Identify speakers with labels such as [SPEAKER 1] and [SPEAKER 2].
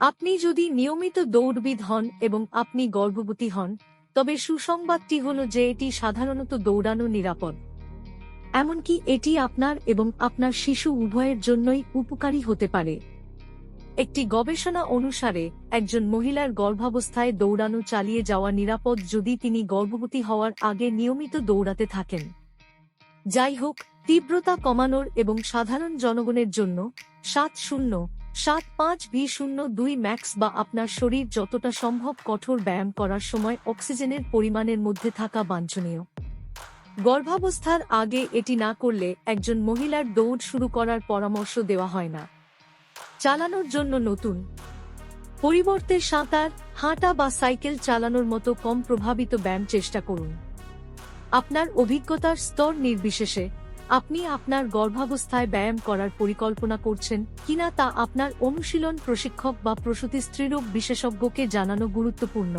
[SPEAKER 1] আপনি যদি নিয়মিত দৌড়বিদ হন এবং আপনি গর্ভবতী হন, তবে সুসংবাদটি হল যে এটি সাধারণত দৌড়ানো নিরাপদ। এমনকি এটি আপনার এবং আপনার শিশু উভয়ের জন্যই উপকারী হতে পারে। একটি গবেষণা অনুসারে, একজন মহিলার গর্ভাবস্থায় দৌড়ানো চালিয়ে যাওয়া নিরাপদ যদি তিনি গর্ভবতী হওয়ার আগে নিয়মিত দৌড়াতে থাকেন। যাই হোক, তীব্রতা কমানোর এবং সাধারণ জনগণের জন্য সাত শূন্য সাত পাঁচ ভি শূন্য দুই ম্যাক্স বা আপনার শরীর যতটা সম্ভব কঠোর ব্যায়াম করার সময় অক্সিজেনের পরিমাণের মধ্যে থাকা বাঞ্ছনীয়। গর্ভাবস্থার আগে এটি না করলে একজন মহিলার দৌড় শুরু করার পরামর্শ দেওয়া হয় না। চালানোর জন্য নতুন। পরিবর্তে সাঁতার, হাঁটা বা সাইকেল চালানোর মতো কম প্রভাবিত ব্যায়াম চেষ্টা করুন। আপনার অভিজ্ঞতার স্তর নির্বিশেষে আপনি আপনার গর্ভাবস্থায় ব্যায়াম করার পরিকল্পনা করছেন কিনা তা আপনার অনুশীলন প্রশিক্ষক বা প্রসূতি স্ত্রীরোগ বিশেষজ্ঞকে জানানো গুরুত্বপূর্ণ।